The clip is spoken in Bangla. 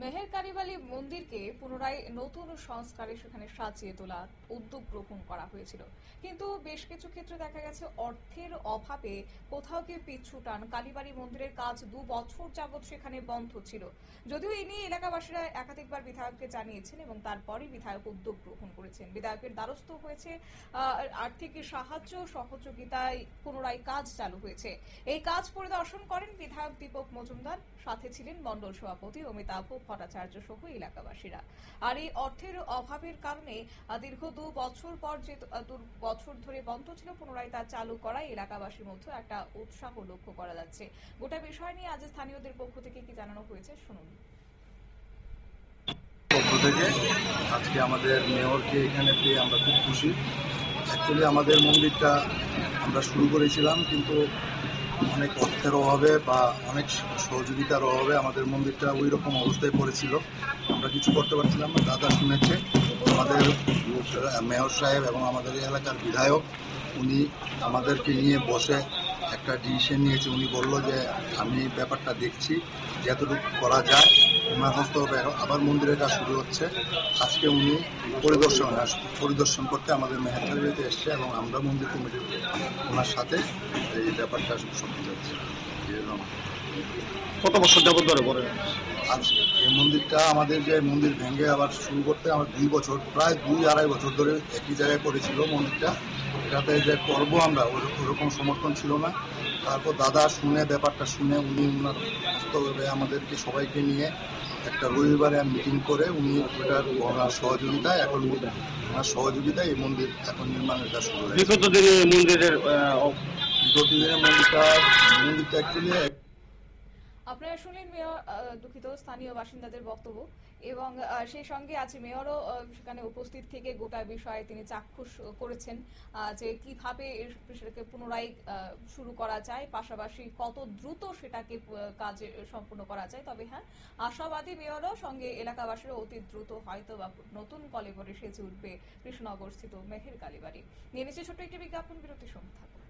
মেহের কারিবালি মন্দিরকে পুনরায় নতুন সংস্কারে সেখানে সাজিয়ে তোলার উদ্যোগ গ্রহণ করা হয়েছিল। কিন্তু বেশ কিছু ক্ষেত্রে দেখা গেছে অর্থের অভাবে কোথাও কি পিছু টান কালীবাড়ি মন্দিরের কাজ দু বছর যাবৎ সেখানে বন্ধ ছিল। যদিও এই নিয়ে এলাকাবাসীরা একাধিকবার বিধায়ককে জানিয়েছেন এবং তারপরই বিধায়ক উদ্যোগ গ্রহণ করেছেন। বিধায়কের দ্বারস্থ হয়েছে আর্থিক সাহায্য সহযোগিতায় পুনরায় কাজ চালু হয়েছে। এই কাজ পরিদর্শন করেন বিধায়ক দীপক মজুমদার। সাথে ছিলেন মন্ডল সভাপতি অমিতাভ ভট্টাচার্য সহ এলাকাবাসীরা। আর এই অর্থের অভাবের কারণে দীর্ঘ দু বছর পর যে দু বছর ধরে বন্ধ ছিল, পুনরায় তা চালু করায় এলাকাবাসীর মধ্যে একটা উৎসাহ লক্ষ্য করা যাচ্ছে। গোটা বিষয় নিয়ে আজ স্থানীয়দের পক্ষ থেকে কি জানানো হয়েছে, শুনুন। আজকে আমাদের মেয়রকে এখানে পেয়ে আমরা খুব খুশি। অ্যাকচুয়ালি আমাদের মন্দিরটা আমরা শুরু করেছিলাম, কিন্তু অনেক অর্থের অভাবে বা অনেক সহযোগিতার অভাবে আমাদের মন্দিরটা ওই রকম অবস্থায় পড়েছিল। আমরা কিছু করতে পারছিলাম না, দাদা শুনেছে। আমাদের মেয়র সাহেব এবং আমাদের এলাকার বিধায়ক, উনি আমাদেরকে নিয়ে বসে একটা ডিসিশন নিয়েছে। উনি বলল যে, আমি ব্যাপারটা দেখছি যতটুকু করা যায়। ওনার হবে। আবার মন্দিরের কাজ শুরু হচ্ছে। আজকে উনি পরিদর্শন পরিদর্শন করতে আমাদের মেহেরখালীতে এসছে এবং আমরা মন্দির কমিটির ওনার সাথে এই ব্যাপারটা সম্পর্কে যাচ্ছে কত বছর যাবত ধরে করে আজ এই মন্দিরটা আমাদের যে মন্দির ভেঙে আবার শুরু করতে আমার দুই বছর প্রায় দুই আড়াই বছর ধরে একই জায়গায় করেছিল মন্দিরটা। এটাতে যে করব আমরা ওরকম সমর্থন ছিল না। তারপর দাদা শুনে ব্যাপারটা শুনে উনি ওনার বাস্তবে আমাদেরকে সবাইকে নিয়ে একটা রবিবারে মিটিং করে উনি ওটার ওনার সহযোগিতায় এখন ওনার সহযোগিতায় এই মন্দির এখন নির্মাণের কাজ শুরু হয়েছে। বিগত দিনে মন্দিরের বিগত দিনে মন্দিরটা মন্দিরটা অ্যাকচুয়ালি আপনারা শুনলেন মেয়র দুঃখিত, স্থানীয় বাসিন্দাদের বক্তব্য। এবং সেই সঙ্গে আজ মেয়রও সেখানে উপস্থিত থেকে গোটা বিষয়ে তিনি চাক্ষুষ করেছেন যে কীভাবে সেটাকে পুনরায় শুরু করা যায়, পাশাপাশি কত দ্রুত সেটাকে কাজে সম্পূর্ণ করা যায়। তবে হ্যাঁ আশাবাদী মেয়রও সঙ্গে এলাকাবাসীরও অতি দ্রুত হয়তো বা নতুন কলেবরে সেজে উঠবে কৃষ্ণনগর স্থিত মেহের কালীবাড়ি। নিয়ে নিচ্ছে ছোট্ট একটি বিজ্ঞাপন বিরতি সঙ্গে থাকুন।